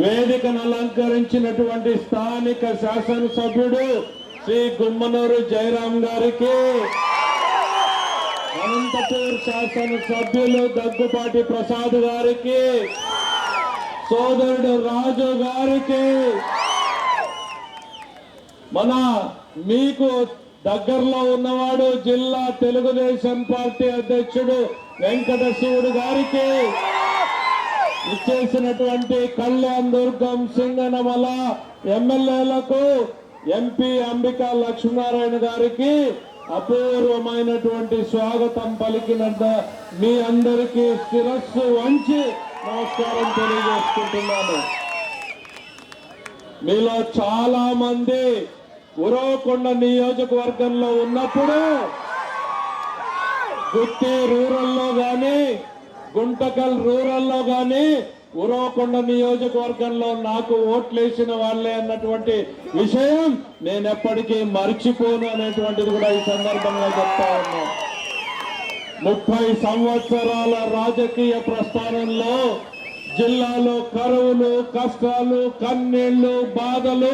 వేదికను అలంకరించినటువంటి స్థానిక శాసనసభ్యుడు శ్రీ గుమ్మనూరు జయరాం గారికి. అనంతపూర్ శాసనసభ్యులు దగ్గుపాటి ప్రసాద్ గారికి. సోదరుడు రాజు గారికి. మన మీకు దగ్గరలో ఉన్నవాడు జిల్లా తెలుగుదేశం పార్టీ అధ్యక్షుడు వెంకటశివుడు గారికి. ఇచ్చేసినటువంటి కళ్యాణ్ దుర్గం సింగనమల ఎమ్మెల్యేలకు ఎంపీ అంబికా లక్ష్మీనారాయణ గారికి అపూర్వమైనటువంటి స్వాగతం పలికినంత మీ అందరికీ శిరస్సు వంచి నమస్కారం తెలియజేసుకుంటున్నాను. మీలో చాలా మంది ఉరవకొండ నియోజకవర్గంలో ఉన్నప్పుడు గుత్తి రూరల్లో కానీ గుంటకల్ రూరల్లో గాని ఉరవకొండ నియోజకవర్గంలో నాకు ఓట్లేసిన వాళ్ళే అన్నటువంటి విషయం నేను ఎప్పటికీ మర్చిపోను అనేటువంటిది కూడా ఈ సందర్భంగా చెప్తా ఉన్నా. ముప్పై సంవత్సరాల రాజకీయ ప్రస్థానంలో జిల్లాలో కరువులు కష్టాలు కన్నీళ్ళు బాధలు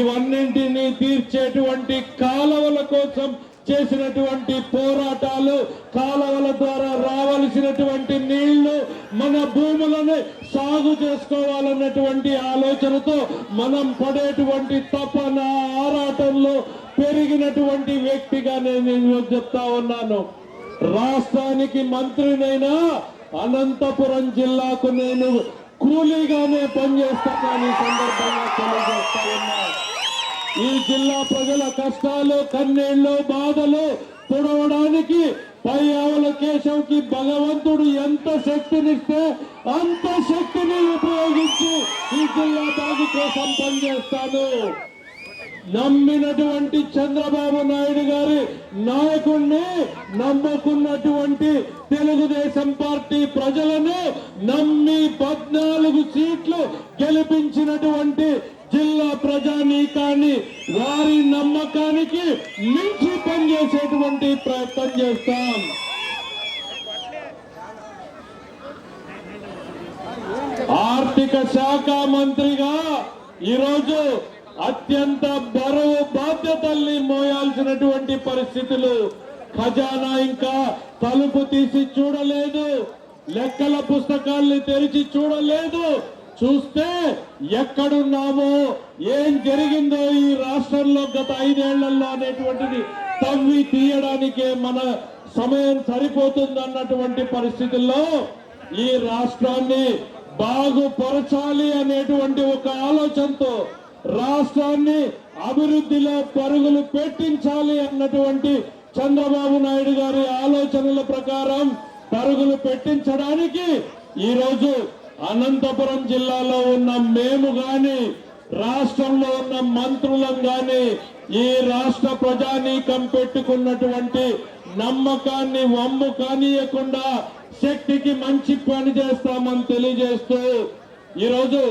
ఇవన్నింటినీ తీర్చేటువంటి కాలువల కోసం చేసినటువంటి పోరాటాలు కాలవల ద్వారా రావలసినటువంటి నీళ్ళు మన భూములను సాగు చేసుకోవాలన్నటువంటి ఆలోచనతో మనం పడేటువంటి తపన ఆరాటంలో పెరిగినటువంటి వ్యక్తిగా నేను చెప్తా ఉన్నాను. రాష్ట్రానికి మంత్రినైనా అనంతపురం జిల్లాకు నేను కూలీగానే పనిచేస్తానని సందర్భంగా తెలియజేస్తా ఉన్నా. ఈ జిల్లా ప్రజల కష్టాలు కన్నీళ్ళు బాధలు తుడవడానికి పై ఆవుల కేశవ్కి భగవంతుడు ఎంత శక్తినిస్తే అంత శక్తిని ఉపయోగించి ఈ జిల్లా బాగు కోసం పనిచేస్తాను నమ్మినటువంటి చంద్రబాబు నాయుడు గారి నాయకుణ్ణి నమ్ముకున్నటువంటి తెలుగుదేశం పార్టీ ప్రజలను నమ్మి పద్నాలుగు సీట్లు గెలిపించినటువంటి జిల్లా ప్రజానీకాన్ని వారి నమ్మకానికి మించి పనిచేసేటువంటి ప్రయత్నం చేస్తాం. ఆర్థిక శాఖ మంత్రిగా ఈరోజు అత్యంత బరువు బాధ్యతల్ని మోయాల్సినటువంటి పరిస్థితులు ఖజానా ఇంకా తలుపు తీసి చూడలేదు లెక్కల పుస్తకాల్ని తెరిచి చూడలేదు చూస్తే ఎక్కడున్నామో ఏం జరిగిందో ఈ రాష్ట్రంలో గత ఐదేళ్ళలో అనేటువంటిది తవ్వి తీయడానికే మన సమయం సరిపోతుంది అన్నటువంటి పరిస్థితుల్లో ఈ రాష్ట్రాన్ని బాగుపరచాలి అనేటువంటి ఒక ఆలోచనతో రాష్ట్రాన్ని అభివృద్ధిలో పరుగులు పెట్టించాలి అన్నటువంటి చంద్రబాబు నాయుడు గారి ఆలోచనల ప్రకారం పరుగులు పెట్టించడానికి ఈరోజు అనంతపురం జిల్లాలో ఉన్న మేము గాని రాష్ట్రంలో ఉన్న మంత్రులం గాని ఈ రాష్ట్ర ప్రజానీకం పెట్టుకున్నటువంటి నమ్మకాన్ని వమ్ము కానీయకుండా శక్తికి మంచి పని చేస్తామని తెలియజేస్తూ ఈరోజు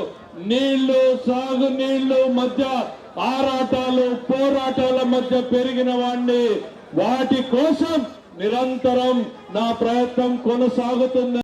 నీళ్ళు సాగు నీళ్ళు మధ్య ఆరాటాలు పోరాటాల మధ్య పెరిగిన వాటి కోసం నిరంతరం నా ప్రయత్నం కొనసాగుతుంది.